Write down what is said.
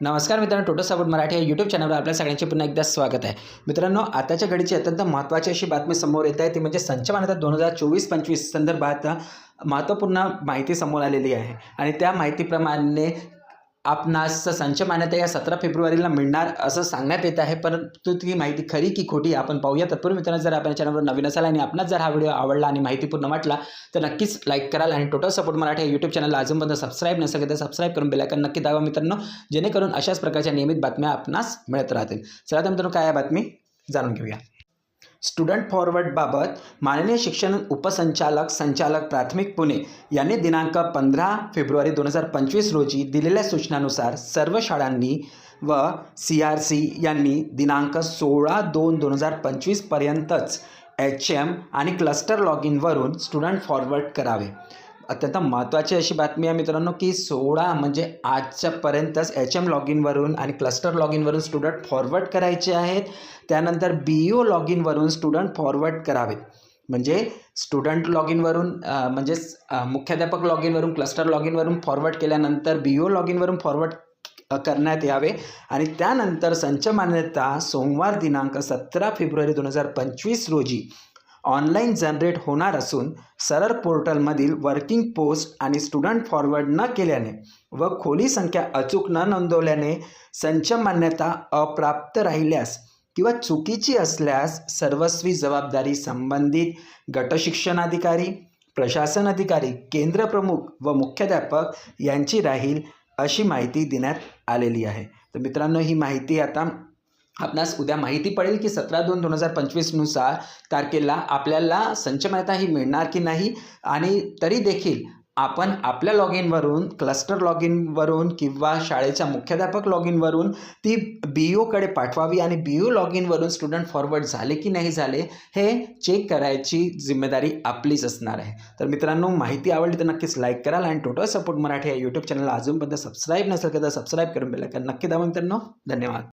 नमस्कार मित्रांनो total support Marathi या यूट्यूब चॅनलवर आपल्या सगळ्यांचे पुन्हा एकदा स्वागत आहे. मित्रांनो आताच्या घडीची अत्यंत महत्त्वाची अशी बातमी समोर येत आहे ती म्हणजे संच मान्यता दोन हजार चोवीस पंचवीस संदर्भात महत्त्वपूर्ण माहिती समोर आलेली आहे. आणि त्या माहितीप्रमाणे आपणास संच मान्यता या सतरा फेब्रुवारीला मिळणार असं सांगण्यात येत आहे. परंतु ती माहिती खरी की खोटी आपण पाहूया. तत्पूर्वी मित्रांनो जर आपल्या चॅनलवर नवीन असाल आणि आपणास जर हा व्हिडिओ आवडला आणि माहितीपूर्ण वाटला तर नक्कीच लाईक कराल आणि टोटल सपोर्ट मराठी या यूट्यूब चॅनलला अजूनपर्यंत सबस्क्राईब नसेल तर सबस्क्राईब करून बेलायकन नक्की दावा मित्रांनो जेणेकरून अशाच प्रकारच्या नियमित बातम्या आपणास मिळत राहतील. चला तर मित्रांनो काय बातमी जाणून घेऊया. स्टुडंट फॉरवर्डबाबत माननीय शिक्षण उपसंचालक संचालक प्राथमिक पुणे यांनी दिनांक पंधरा फेब्रुवारी दोन हजार पंचवीस रोजी दिलेल्या सूचनानुसार सर्व शाळांनी व सी आर सी यांनी दिनांक सोळा दोन दोन हजार पंचवीसपर्यंतच एच एम आणि क्लस्टर लॉग इनवरून स्टुडंट फॉरवर्ड करावे. अत्यंत महत्त्वाची अशी बातमी आहे मित्रांनो की सोळा म्हणजे आजच्यापर्यंतच एच एम लॉग इनवरून आणि क्लस्टर लॉग इनवरून स्टुडंट फॉरवर्ड करायचे आहेत. त्यानंतर बी ओ लॉग इनवरून स्टुडंट फॉरवर्ड करावेत. म्हणजे स्टुडंट लॉग इनवरून म्हणजेच मुख्याध्यापक लॉग इनवरून क्लस्टर लॉग इनवरून फॉरवर्ड केल्यानंतर बी ओ लॉग इनवरून फॉरवर्ड करण्यात यावे. आणि त्यानंतर संच मान्यता सोमवार दिनांक सतरा फेब्रुवारी दोन हजार पंचवीस रोजी ऑनलाईन जनरेट होणार असून सरळ पोर्टलमधील वर्किंग पोस्ट आणि स्टुडंट फॉरवर्ड न केल्याने व खोली संख्या अचूक न नोंदवल्याने संच मान्यता अप्राप्त राहिल्यास किंवा चुकीची असल्यास सर्वस्वी जबाबदारी संबंधित गटशिक्षणाधिकारी प्रशासन अधिकारी केंद्रप्रमुख व मुख्याध्यापक यांची राहील अशी माहिती देण्यात आलेली आहे. तर मित्रांनो ही माहिती आता आपणास उद्या माहिती पडेल की सतरा दोन दोन हजार पंचवीसनुसार तारखेला आपल्याला संच ही मिळणार की नाही आणि तरी देखील आपण आपल्या लॉग इनवरून क्लस्टर लॉग इनवरून किंवा शाळेच्या मुख्याध्यापक लॉग इनवरून ती बी ओकडे पाठवावी आणि बी ओ लॉग इनवरून स्टुडंट फॉरवर्ड झाले की नाही झाले हे चेक करायची जिम्मेदारी आपलीच असणार आहे. तर मित्रांनो माहिती आवडली तर नक्कीच लाईक कराल आणि टोटल सपोर्ट मराठी या यूट्यूब चॅनलला अजूनपर्यंत सबस्क्राईब नसेल तर सबस्क्राईब करून बेल नक्की दाबा मित्रांनो. धन्यवाद.